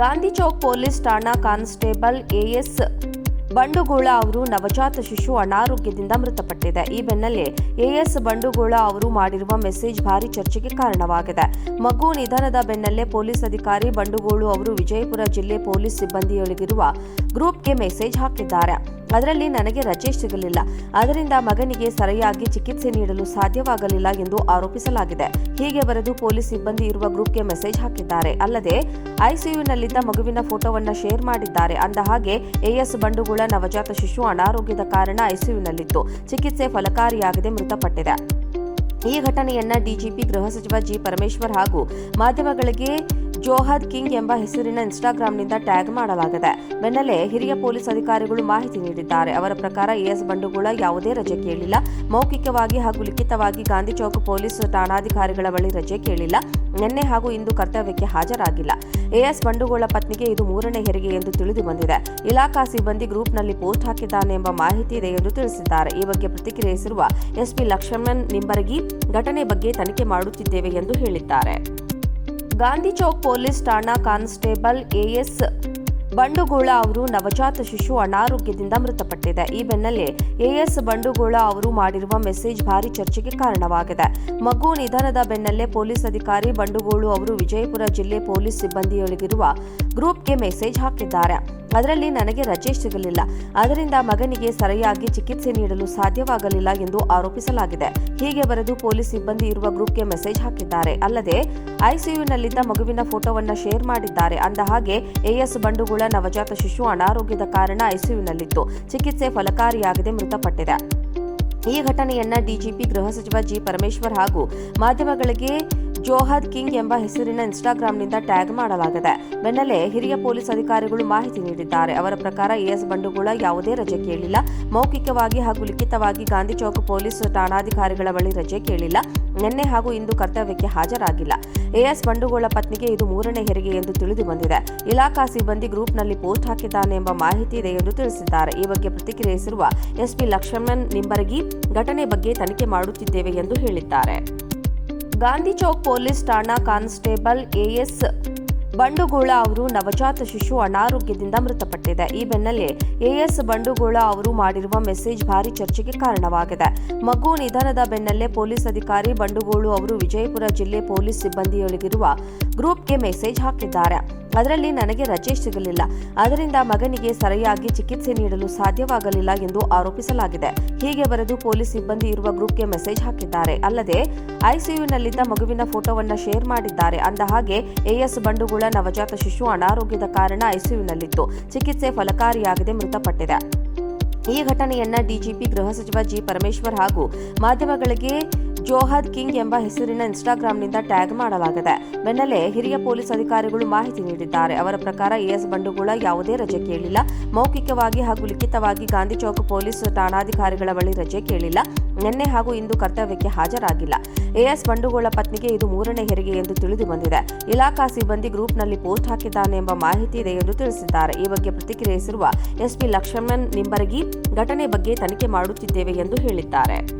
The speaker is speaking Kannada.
ಗಾಂಧಿ ಚೌಕ್ ಪೊಲೀಸ್ ಠಾಣಾ ಕಾನ್ಸ್ಟೇಬಲ್ ಎಎಸ್ ಬಂಡುಗೋಳ ಅವರು ನವಜಾತ ಶಿಶು ಅನಾರೋಗ್ಯದಿಂದ ಮೃತಪಟ್ಟಿದೆ. ಈ ಬೆನ್ನಲ್ಲೇ ಎಎಸ್ ಬಂಡುಗೋಳ ಅವರು ಮಾಡಿರುವ ಮೆಸೇಜ್ ಭಾರಿ ಚರ್ಚೆಗೆ ಕಾರಣವಾಗಿದೆ. ಮಗು ನಿಧನದ ಬೆನ್ನಲ್ಲೇ ಪೊಲೀಸ್ ಅಧಿಕಾರಿ ಬಂಡುಗೋಳು ಅವರು ವಿಜಯಪುರ ಜಿಲ್ಲೆ ಪೊಲೀಸ್ ಸಿಬ್ಬಂದಿಯೊಳಗಿರುವ ಗ್ರೂಪ್ಗೆ ಮೆಸೇಜ್ ಹಾಕಿದ್ದಾರೆ. ಅದರಲ್ಲಿ ನನಗೆ ರಜೆ ಸಿಗಲಿಲ್ಲ. ಅದರಿಂದ ಮಗನಿಗೆ ಸರಿಯಾಗಿ ಚಿಕಿತ್ಸೆ ನೀಡಲು ಸಾಧ್ಯವಾಗಲಿಲ್ಲ ಎಂದು ಆರೋಪಿಸಲಾಗಿದೆ. ಹೀಗೆ ಬರೆದು ಪೊಲೀಸ್ ಸಿಬ್ಬಂದಿ ಇರುವ ಗ್ರೂಪ್ಗೆ ಮೆಸೇಜ್ ಹಾಕಿದ್ದಾರೆ. ಅಲ್ಲದೆ, ಐಸಿಯುನಲ್ಲಿದ್ದ ಮಗುವಿನ ಫೋಟೋವನ್ನು ಶೇರ್ ಮಾಡಿದ್ದಾರೆ. ಅಂದ ಹಾಗೆ ಎಎಸ್ ಬಂಡುಗುಳ ನವಜಾತ ಶಿಶು ಅನಾರೋಗ್ಯದ ಕಾರಣ ಐಸಿಯುನಲ್ಲಿತ್ತು. ಚಿಕಿತ್ಸೆ ಫಲಕಾರಿಯಾಗದೆ ಮೃತಪಟ್ಟಿದೆ. ಈ ಘಟನೆಯನ್ನ ಡಿಜಿಪಿ ಗೃಹ ಸಚಿವ ಜಿ. ಪರಮೇಶ್ವರ್ ಹಾಗೂ ಮಾಧ್ಯಮಗಳಿಗೆ ಜೋಹದ್ ಕಿಂಗ್ ಎಂಬ ಹೆಸರಿನ ಇನ್ಸ್ಟಾಗ್ರಾಂನಿಂದ ಟ್ಯಾಗ್ ಮಾಡಲಾಗಿದೆ. ಬೆನ್ನಲ್ಲೇ ಹಿರಿಯ ಪೊಲೀಸ್ ಅಧಿಕಾರಿಗಳು ಮಾಹಿತಿ ನೀಡಿದ್ದಾರೆ. ಅವರ ಪ್ರಕಾರ ಎಎಸ್ ಬಂಡುಗೋಳ ಯಾವುದೇ ರಜೆ ಕೇಳಿಲ್ಲ. ಮೌಖಿಕವಾಗಿ ಹಾಗೂ ಲಿಖಿತವಾಗಿ ಗಾಂಧಿ ಚೌಕ್ ಪೊಲೀಸ್ ಠಾಣಾಧಿಕಾರಿಗಳ ಬಳಿ ರಜೆ ಕೇಳಿಲ್ಲ. ನಿನ್ನೆ ಹಾಗೂ ಇಂದು ಕರ್ತವ್ಯಕ್ಕೆ ಹಾಜರಾಗಿಲ್ಲ. ಎಎಸ್ ಬಂಡುಗೋಳ ಪತ್ನಿಗೆ ಇದು ಮೂರನೇ ಹೆರಿಗೆ ಎಂದು ತಿಳಿದು ಬಂದಿದೆ. ಇಲಾಖಾ ಸಿಬ್ಬಂದಿ ಗ್ರೂಪ್ನಲ್ಲಿ ಪೋಸ್ಟ್ ಹಾಕಿದ್ದಾನೆ ಎಂಬ ಮಾಹಿತಿ ಇದೆ ಎಂದು ತಿಳಿಸಿದ್ದಾರೆ. ಈ ಬಗ್ಗೆ ಪ್ರತಿಕ್ರಿಯಿಸಿರುವ ಎಸ್ಪಿ ಲಕ್ಷ್ಮಣ್, ನಿಂಬರಗಿ ಘಟನೆ ಬಗ್ಗೆ ತನಿಖೆ ಮಾಡುತ್ತಿದ್ದೇವೆ ಎಂದು ಹೇಳಿದ್ದಾರೆ. ಗಾಂಧಿ ಚೌಕ್ ಪೊಲೀಸ್ ಠಾಣಾ ಕಾನ್ಸ್ಟೇಬಲ್ ಎಎಸ್ ಬಂಡುಗೋಳ ಅವರು ನವಜಾತ ಶಿಶು ಅನಾರೋಗ್ಯದಿಂದ ಮೃತಪಟ್ಟಿದೆ. ಈ ಬೆನ್ನಲ್ಲೇ ಎಎಸ್ ಬಂಡುಗೋಳ ಅವರು ಮಾಡಿರುವ ಮೆಸೇಜ್ ಭಾರಿ ಚರ್ಚೆಗೆ ಕಾರಣವಾಗಿದೆ. ಮಗು ನಿಧನದ ಬೆನ್ನಲ್ಲೇ ಪೊಲೀಸ್ ಅಧಿಕಾರಿ ಬಂಡುಗೋಳು ಅವರು ವಿಜಯಪುರ ಜಿಲ್ಲೆ ಪೊಲೀಸ್ ಸಿಬ್ಬಂದಿಯೊಳಗಿರುವ ಗ್ರೂಪ್ಗೆ ಮೆಸೇಜ್ ಹಾಕಿದ್ದಾರೆ. ಅದರಲ್ಲಿ ನನಗೆ ರಜೆ ಸಿಗಲಿಲ್ಲ. ಅದರಿಂದ ಮಗನಿಗೆ ಸರಿಯಾಗಿ ಚಿಕಿತ್ಸೆ ನೀಡಲು ಸಾಧ್ಯವಾಗಲಿಲ್ಲ ಎಂದು ಆರೋಪಿಸಲಾಗಿದೆ. ಹೀಗೆ ಬರೆದು ಪೊಲೀಸ್ ಸಿಬ್ಬಂದಿ ಇರುವ ಗ್ರೂಪ್ಗೆ ಮೆಸೇಜ್ ಹಾಕಿದ್ದಾರೆ. ಅಲ್ಲದೆ, ಐಸಿಯುನಲ್ಲಿದ್ದ ಮಗುವಿನ ಫೋಟೋವನ್ನ ಶೇರ್ ಮಾಡಿದ್ದಾರೆ. ಅಂದ ಹಾಗೆ ಎಎಸ್ ಬಂಡುಗುಳ ನವಜಾತ ಶಿಶು ಅನಾರೋಗ್ಯದ ಕಾರಣ ಐಸಿಯುನಲ್ಲಿತ್ತು. ಚಿಕಿತ್ಸೆ ಫಲಕಾರಿಯಾಗದೆ ಮೃತಪಟ್ಟಿದೆ. ಈ ಘಟನೆಯನ್ನ ಡಿಜಿಪಿ ಗೃಹ ಸಚಿವ ಜಿ. ಪರಮೇಶ್ವರ್ ಹಾಗೂ ಮಾಧ್ಯಮಗಳಿಗೆ ಜೋಹದ್ ಕಿಂಗ್ ಎಂಬ ಹೆಸರಿನ ಇನ್ಸ್ಟಾಗ್ರಾಂನಿಂದ ಟ್ಯಾಗ್ ಮಾಡಲಾಗಿದೆ. ಬೆನ್ನಲ್ಲೇ ಹಿರಿಯ ಪೊಲೀಸ್ ಅಧಿಕಾರಿಗಳು ಮಾಹಿತಿ ನೀಡಿದ್ದಾರೆ. ಅವರ ಪ್ರಕಾರ ಎಎಸ್ ಬಂಡುಗೋಳ ಯಾವುದೇ ರಜೆ ಕೇಳಿಲ್ಲ. ಮೌಖಿಕವಾಗಿ ಹಾಗೂ ಲಿಖಿತವಾಗಿ ಗಾಂಧಿ ಚೌಕ್ ಪೊಲೀಸ್ ಠಾಣಾಧಿಕಾರಿಗಳ ಬಳಿ ರಜೆ ಕೇಳಿಲ್ಲ. ನಿನ್ನೆ ಹಾಗೂ ಇಂದು ಕರ್ತವ್ಯಕ್ಕೆ ಹಾಜರಾಗಿಲ್ಲ. ಎಎಸ್ ಬಂಡುಗೋಳ ಪತ್ನಿಗೆ ಇದು ಮೂರನೇ ಹೆರಿಗೆ ಎಂದು ತಿಳಿದು ಬಂದಿದೆ. ಇಲಾಖಾ ಸಿಬ್ಬಂದಿ ಗ್ರೂಪ್ನಲ್ಲಿ ಪೋಸ್ಟ್ ಹಾಕಿದ್ದಾನೆ ಎಂಬ ಮಾಹಿತಿ ಇದೆ ಎಂದು ತಿಳಿಸಿದ್ದಾರೆ. ಈ ಬಗ್ಗೆ ಪ್ರತಿಕ್ರಿಯಿಸಿರುವ ಎಸ್ಪಿ ಲಕ್ಷ್ಮಣ್ ನಿಂಬರಗಿ, ಘಟನೆ ಬಗ್ಗೆ ತನಿಖೆ ಮಾಡುತ್ತಿದ್ದೇವೆ ಎಂದು ಹೇಳಿದ್ದಾರೆ. ಗಾಂಧಿ ಚೌಕ್ ಪೊಲೀಸ್ ಠಾಣಾ ಕಾನ್ಸ್ಟೇಬಲ್ ಎಎಸ್ ಬಂಡುಗೋಳ ಅವರು ನವಜಾತ ಶಿಶು ಅನಾರೋಗ್ಯದಿಂದ ಮೃತಪಟ್ಟಿದೆ. ಈ ಬೆನ್ನಲ್ಲೇ ಎಎಸ್ ಬಂಡುಗೋಳ ಅವರು ಮಾಡಿರುವ ಮೆಸೇಜ್ ಭಾರಿ ಚರ್ಚೆಗೆ ಕಾರಣವಾಗಿದೆ. ಮಗು ನಿಧನದ ಬೆನ್ನಲ್ಲೇ ಪೊಲೀಸ್ ಅಧಿಕಾರಿ ಬಂಡುಗೋಳು ಅವರು ವಿಜಯಪುರ ಜಿಲ್ಲೆ ಪೊಲೀಸ್ ಸಿಬ್ಬಂದಿಯೊಳಗಿರುವ ಗ್ರೂಪ್ಗೆ ಮೆಸೇಜ್ ಹಾಕಿದ್ದಾರೆ. ಅದರಲ್ಲಿ ನನಗೆ ರಜೆ ಸಿಗಲಿಲ್ಲ. ಅದರಿಂದ ಮಗನಿಗೆ ಸರಿಯಾಗಿ ಚಿಕಿತ್ಸೆ ನೀಡಲು ಸಾಧ್ಯವಾಗಲಿಲ್ಲ ಎಂದು ಆರೋಪಿಸಲಾಗಿದೆ. ಹೀಗೆ ಬರೆದು ಪೊಲೀಸ್ ಸಿಬ್ಬಂದಿ ಇರುವ ಗ್ರೂಪ್ಗೆ ಮೆಸೇಜ್ ಹಾಕಿದ್ದಾರೆ. ಅಲ್ಲದೆ, ಐಸಿಯುನಲ್ಲಿದ್ದ ಮಗುವಿನ ಫೋಟೋವನ್ನು ಶೇರ್ ಮಾಡಿದ್ದಾರೆ. ಅಂದ ಹಾಗೆ ಎಎಸ್ ಬಂಡುಗುಳ ನವಜಾತ ಶಿಶು ಅನಾರೋಗ್ಯದ ಕಾರಣ ಐಸಿಯುನಲ್ಲಿತ್ತು. ಚಿಕಿತ್ಸೆ ಫಲಕಾರಿಯಾಗದೆ ಮೃತಪಟ್ಟಿದೆ. ಈ ಘಟನೆಯನ್ನ ಡಿಜಿಪಿ ಗೃಹ ಸಚಿವ ಜಿ. ಪರಮೇಶ್ವರ್ ಹಾಗೂ ಮಾಧ್ಯಮಗಳಿಗೆ ಜೋಹದ್ ಕಿಂಗ್ ಎಂಬ ಹೆಸರಿನ ಇನ್ಸ್ಟಾಗ್ರಾಂನಿಂದ ಟ್ಯಾಗ್ ಮಾಡಲಾಗಿದೆ. ಬೆನ್ನಲ್ಲೇ ಹಿರಿಯ ಪೊಲೀಸ್ ಅಧಿಕಾರಿಗಳು ಮಾಹಿತಿ ನೀಡಿದ್ದಾರೆ. ಅವರ ಪ್ರಕಾರ ಎಎಸ್ ಬಂಡುಗೋಳ ಯಾವುದೇ ರಜೆ ಕೇಳಿಲ್ಲ. ಮೌಖಿಕವಾಗಿ ಹಾಗೂ ಲಿಖಿತವಾಗಿ ಗಾಂಧಿ ಚೌಕ್ ಪೊಲೀಸ್ ಠಾಣಾಧಿಕಾರಿಗಳ ಬಳಿ ರಜೆ ಕೇಳಿಲ್ಲ. ನಿನ್ನೆ ಹಾಗೂ ಇಂದು ಕರ್ತವ್ಯಕ್ಕೆ ಹಾಜರಾಗಿಲ್ಲ. ಎಎಸ್ ಬಂಡುಗೋಳ ಪತ್ನಿಗೆ ಇದು ಮೂರನೇ ಹೆರಿಗೆ ಎಂದು ತಿಳಿದು ಬಂದಿದೆ. ಇಲಾಖಾ ಸಿಬ್ಬಂದಿ ಗ್ರೂಪ್ನಲ್ಲಿ ಪೋಸ್ಟ್ ಹಾಕಿದ್ದಾನೆ ಎಂಬ ಮಾಹಿತಿ ಇದೆ ಎಂದು ತಿಳಿಸಿದ್ದಾರೆ. ಈ ಬಗ್ಗೆ ಪ್ರತಿಕ್ರಿಯಿಸಿರುವ ಎಸ್ಪಿ ಲಕ್ಷ್ಮಣ್ ನಿಂಬರಗಿ, ಘಟನೆ ಬಗ್ಗೆ ತನಿಖೆ ಮಾಡುತ್ತಿದ್ದೇವೆ ಎಂದು ಹೇಳಿದ್ದಾರೆ.